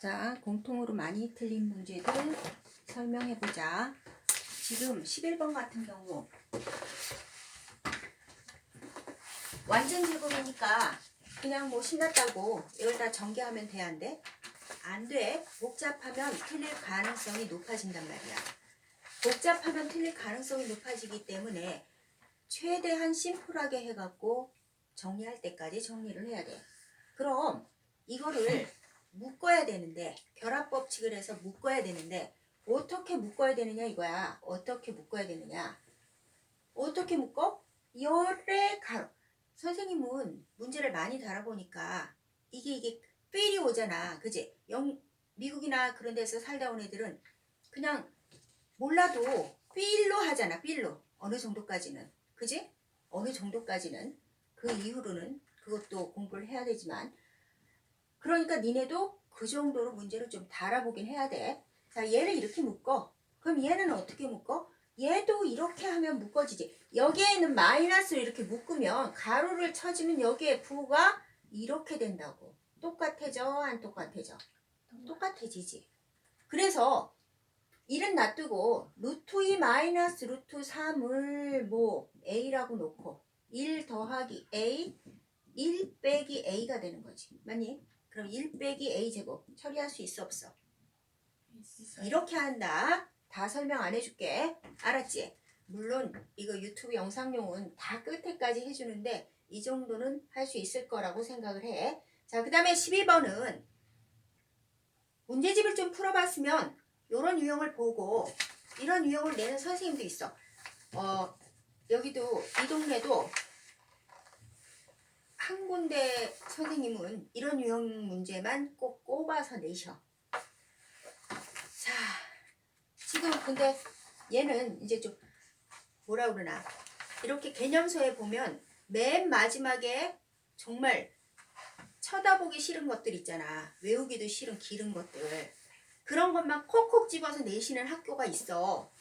자, 공통으로 많이 틀린 문제들 설명해 보자. 지금 11번 같은 경우 완전 제곱이니까 그냥 뭐 신났다고 이걸 다 전개하면 돼, 안 돼? 안 돼. 복잡하면 틀릴 가능성이 높아진단 말이야. 복잡하면 틀릴 가능성이 높아지기 때문에 최대한 심플하게 해갖고 정리할 때까지 정리를 해야 돼. 그럼 이거를 묶어야 되는데 결합 법칙을 해서 묶어야 되는데 어떻게 묶어야 되느냐 이거야. 어떻게 묶어야 되느냐. 어떻게 묶어? 열의 가로. 선생님은 문제를 많이 달아보니까 이게 이게 필이 오잖아. 그지? 영, 미국이나 그런 데서 살다 온 애들은 그냥 몰라도 필로 하잖아. 필로. 어느 정도까지는. 그지? 어느 정도까지는. 그 이후로는 그것도 공부를 해야 되지만 그러니까 니네도 그 정도로 문제를 좀 달아보긴 해야 돼. 자, 얘를 이렇게 묶어. 그럼 얘는 어떻게 묶어? 얘도 이렇게 하면 묶어지지. 여기에 있는 마이너스를 이렇게 묶으면 가로를 쳐주면 여기에 부가 이렇게 된다고. 똑같아져? 안 똑같아져? 똑같아지지. 그래서 일은 놔두고 루트 2 마이너스 루트 3을 뭐 a라고 놓고 1 더하기 a 1 빼기 a가 되는 거지. 맞니? 그럼 1 빼기 a 제곱 처리할 수 있어 없어? 이렇게 한다. 다 설명 안 해줄게. 알았지? 물론 이거 유튜브 영상용은 다 끝에까지 해주는데 이 정도는 할 수 있을 거라고 생각을 해. 자, 그 다음에 12번은 문제집을 좀 풀어봤으면 이런 유형을 보고 이런 유형을 내는 선생님도 있어. 어, 여기도 이 동네도 한 군데 선생님은 이런 유형 문제만 꼭 꼽아서 내셔. 자, 지금 근데 얘는 이제 좀 뭐라 그러나 이렇게 개념서에 보면 맨 마지막에 정말 쳐다보기 싫은 것들 있잖아. 외우기도 싫은 길은 것들. 그런 것만 콕콕 집어서 내시는 학교가 있어.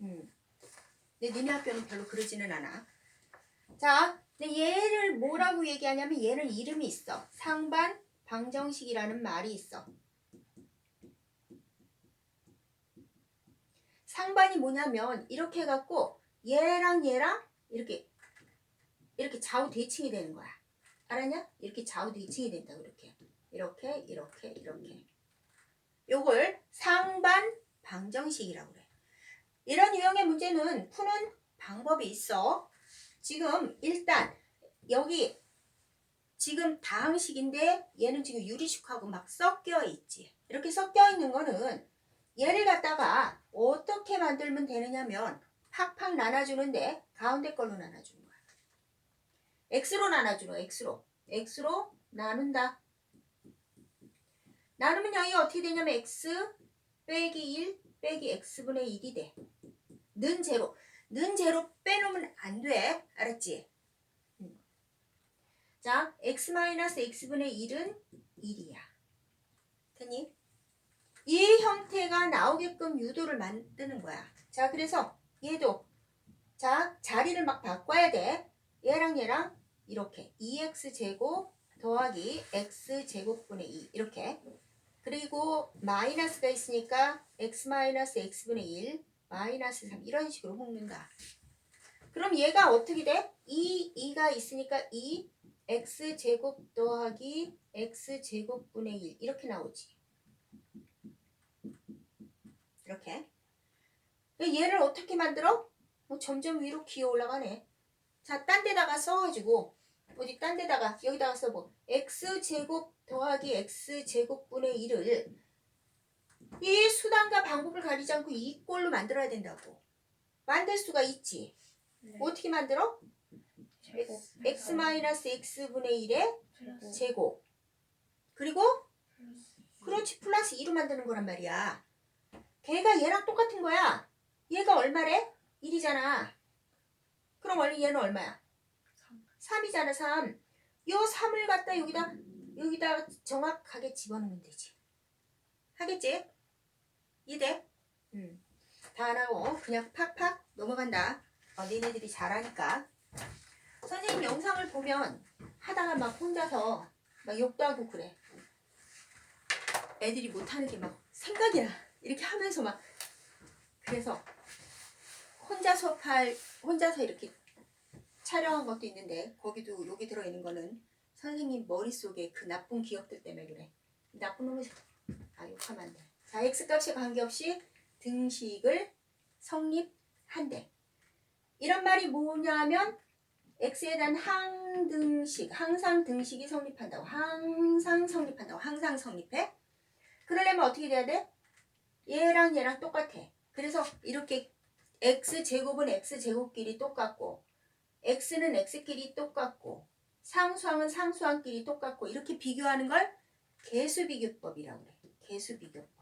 음. 근데 니네 학교는 별로 그러지는 않아. 자, 근데 얘를 뭐라고 얘기하냐면 얘는 이름이 있어. 상반 방정식이라는 말이 있어. 상반이 뭐냐면 이렇게 해갖고 얘랑 얘랑 이렇게 이렇게 좌우 대칭이 되는 거야. 알았냐? 이렇게 좌우 대칭이 된다 그렇게 이렇게 이렇게 이렇게 요걸 상반 방정식이라고 그래. 이런 유형의 문제는 푸는 방법이 있어. 지금 일단 여기 지금 다항식인데 얘는 지금 유리식하고 막 섞여 있지. 이렇게 섞여 있는 거는 얘를 갖다가 어떻게 만들면 되느냐면 팍팍 나눠주는데 가운데 걸로 나눠주는 거야. x로 나눠주는 x로. x로 나눈다. 나누면 여기 어떻게 되냐면 x 빼기 1 빼기 x분의 1이 돼. 는 제로. 는 제로 빼놓으면 안 돼. 알았지? 음. 자, x 마이너스 x분의 1은 1이야. 됐니? 이 형태가 나오게끔 유도를 만드는 거야. 자, 그래서 얘도 자, 자리를 막 바꿔야 돼. 얘랑 얘랑 이렇게 2x 제곱 더하기 x 제곱분의 2 이렇게 그리고 마이너스가 있으니까 x 마이너스 x분의 1 마이너스 3 이런 식으로 묶는다. 그럼 얘가 어떻게 돼? 2, 2가 있으니까 2 x 제곱 더하기 x 제곱분의 1 이렇게 나오지. 이렇게. 얘를 어떻게 만들어? 뭐 점점 위로 기어 올라가네. 자, 딴 데다가 써가지고 어디 딴 데다가 여기다가 써보. x 제곱 더하기 x 제곱분의 1을 이 수단과 방법을 가리지 않고 이 꼴로 만들어야 된다고. 만들 수가 있지. 네. 어떻게 만들어? x 마이너스 x분의 1의 제곱. 그리고 그렇지 플러스 2로 만드는 거란 말이야. 걔가 얘랑 똑같은 거야. 얘가 얼마래? 1이잖아. 그럼 원래 얘는 얼마야? 3 이잖아 3. 요 3을 갖다 여기다 여기다 정확하게 집어넣으면 되지. 하겠지? 이돼? 응. 다안 하고 그냥 팍팍 넘어간다. 어, 니네들이 잘하니까. 선생님 영상을 보면 하다가 막 혼자서 막 욕도 하고 그래. 애들이 못하는 게 막 생각이 나. 이렇게 하면서 막 그래서 혼자 수업할 혼자서 이렇게 촬영한 것도 있는데 거기도 여기 들어있는 거는 선생님 머릿속에 그 나쁜 기억들 때문에 그래. 나쁜 놈이 아 욕하면 안 돼. 자 x값에 관계없이 등식을 성립한대. 이런 말이 뭐냐면 x에 대한 항등식, 항상 등식이 성립한다고. 항상 성립한다고. 항상 성립해. 그러려면 어떻게 돼야 돼? 얘랑 얘랑 똑같아. 그래서 이렇게 x 제곱은 x 제곱끼리 똑같고 x는 x끼리 똑같고 상수항은 상수항끼리 똑같고 이렇게 비교하는 걸 개수비교법이라고 그래. 개수비교법.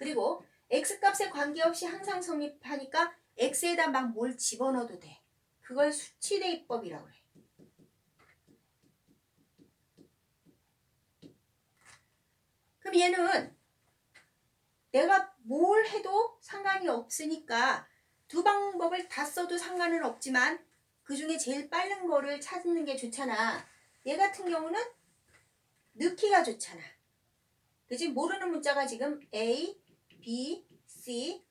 그리고 x값에 관계없이 항상 성립하니까 x에다 막 뭘 집어넣어도 돼. 그걸 수치 대입법이라고 그래. 그럼 얘는 내가 뭘 해도 상관이 없으니까 두 방법을 다 써도 상관은 없지만 그 중에 제일 빠른 거를 찾는 게 좋잖아. 얘 같은 경우는 넣기가 좋잖아. 그지? 모르는 문자가 지금 A, B, C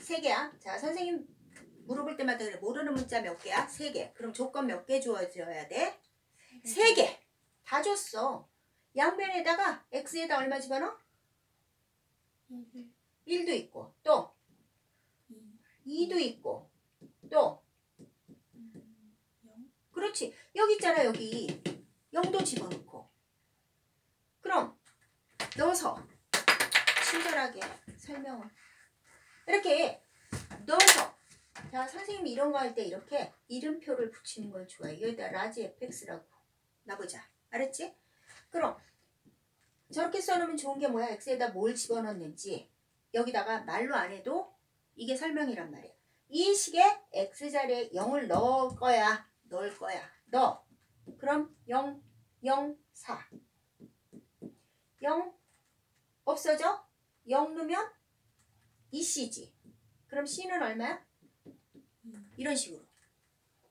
세 개야. 자, 선생님 물어볼 때마다. 모르는 문자 몇 개야? 세 개. 그럼 조건 몇 개 주어져야 돼? 세 개. 다 줬어. 양변에다가 x에다 얼마 집어넣어? 1도 있고 또 2도 있고 또 그렇지. 여기 있잖아 여기 0도 집어넣고 그럼 넣어서 친절하게 설명을. 이렇게 넣어서 자 선생님이 이런 거 할 때 이렇게 이름표를 붙이는 걸 좋아해. 여기다 라지 fx라고 놔보자. 알았지? 그럼 저렇게 써놓으면 좋은 게 뭐야? x에다 뭘 집어넣는지 여기다가 말로 안 해도 이게 설명이란 말이야. 이 식에 x자리에 0을 넣을 거야. 넣을 거야. 넣어. 그럼 0 0 4 0 없어져? 0 넣으면 이 c지 그럼 c는 얼마야? 이런 식으로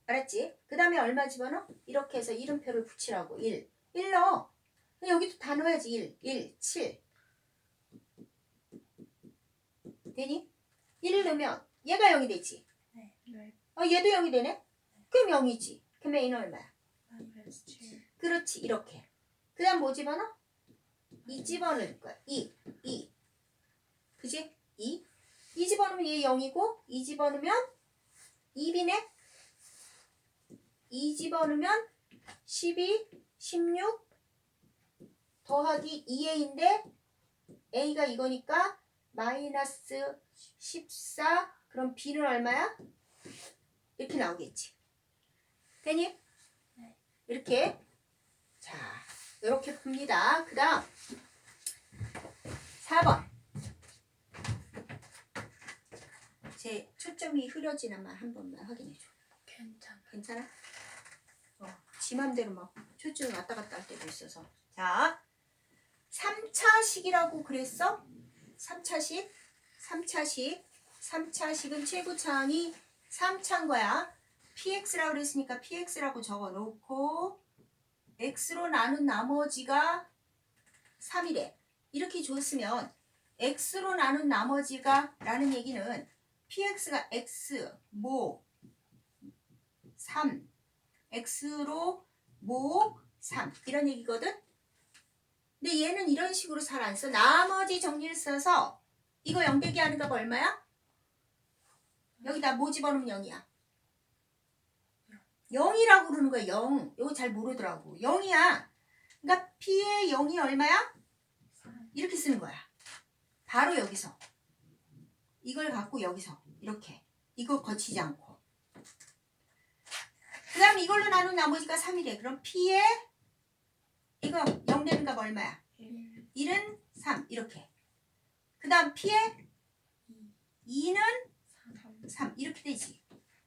알았지? 그 다음에 얼마 집어넣어? 이렇게 해서 이름표를 붙이라고 1 1 넣어 여기도 다 넣어야지 1 1 7 되니? 1 넣으면 얘가 0이 되지 네. 네. 어 얘도 0이 되네? 그럼 0이지 그러면 얘는 얼마야? 마이너스 7. 그렇지 이렇게 그 다음 뭐 집어넣어? 2 집어넣을 거야 2 2 그지? 2 2 집어넣으면 얘 0이고 2 집어넣으면 2비네 2 집어넣으면 12 16 더하기 2a인데 a가 이거니까 마이너스 14 그럼 b는 얼마야? 이렇게 나오겠지 되니? 네. 이렇게 자 이렇게 풉니다 그 다음 4번 제 초점이 흐려지나만 한 번만 확인해 줘 괜찮아. 괜찮아? 어, 지 맘대로 막 초점이 왔다 갔다 할 때도 있어서 자 3차식이라고 그랬어? 3차식 3차식 3차식은 최고차항이 3차인 거야 px라고 그랬으니까 px라고 적어 놓고 x로 나눈 나머지가 3이래 이렇게 줬으면 x로 나눈 나머지가 라는 얘기는 px가 x 모 3 x로 모 3 이런 얘기거든 근데 얘는 이런 식으로 잘 안 써. 나머지 정리를 써서 이거 0 대기 하는 값 얼마야? 여기다 뭐 집어넣으면 0이야? 0이라고 그러는 거야 0 이거 잘 모르더라고 0이야 그러니까 P의 0이 얼마야? 이렇게 쓰는 거야 바로 여기서 이걸 갖고 여기서 이렇게. 이거 거치지 않고. 그 다음 이걸로 나눈 나머지가 3이래 그럼 P의 이거 0 되는 값 얼마야? 1, 1은 3 이렇게. 그 다음 P의 2는 3, 3 이렇게 되지.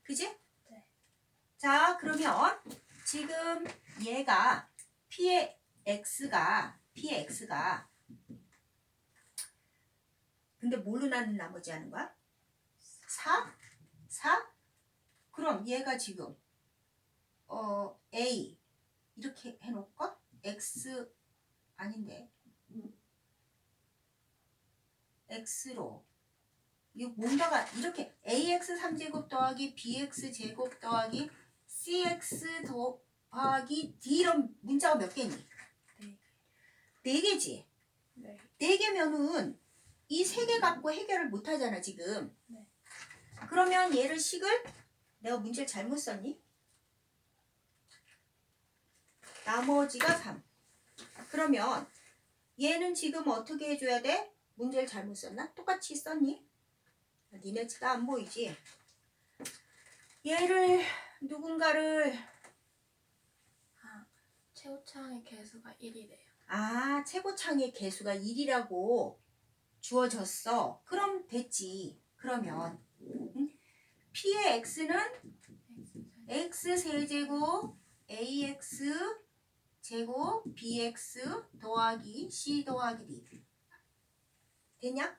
그지? 네. 자 그러면 지금 얘가 P의 X가 P의 X가 근데 뭘로 나눈 나머지 하는 거야? 4? 4? 그럼 얘가 지금 어 A 이렇게 해놓을까? X 아닌데. 음. x로 이거 뭔가가 이렇게 ax 3제곱 더하기 bx 제곱 더하기 cx 더하기 d 이런 문자가 몇 개니? 네. 네 개지. 네. 네 개면은 이 세 개 갖고 해결을 못 하잖아, 지금. 네. 그러면 얘를 식을 내가 문제를 잘못 썼니? 나머지가 3. 그러면 얘는 지금 어떻게 해줘야 돼? 문제를 잘못 썼나? 똑같이 썼니? 니네 지가 안 보이지? 얘를 누군가를 아, 최우창의 개수가 1이래요. 아 최고창의 개수가 1이라고 주어졌어. 그럼 됐지. 그러면 응? P의 X는 X 세제곱 AX 제곱 BX 더하기 C 더하기 D 됐냐?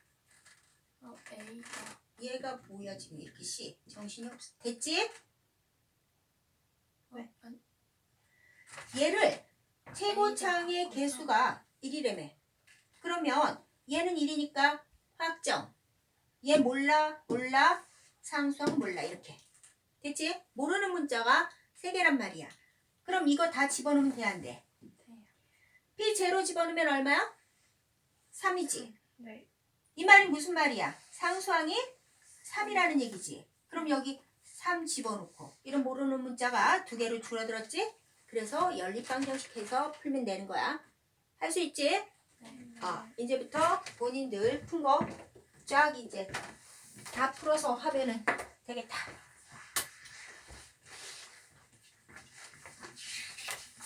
어, A가 얘가 뭐야 지금 이렇게 C 정신이 없어 됐지? 어, 아니, 얘를 최고창의 개수가 1이래매 그러면 얘는 1이니까 확정 얘 몰라 몰라 상수항 몰라 이렇게 됐지? 모르는 문자가 3개란 말이야 그럼 이거 다 집어넣으면 돼 안 돼? 돼요. P 제로 집어넣으면 얼마야? 3이지 네. 이 말이 무슨 말이야? 상수항이 3이라는 얘기지. 그럼 여기 3 집어넣고 이런 모르는 문자가 두 개로 줄어들었지? 그래서 연립방정식 해서 풀면 되는 거야. 할 수 있지? 네. 어, 이제부터 본인들 푼 거 쫙 이제 다 풀어서 하면은 되겠다.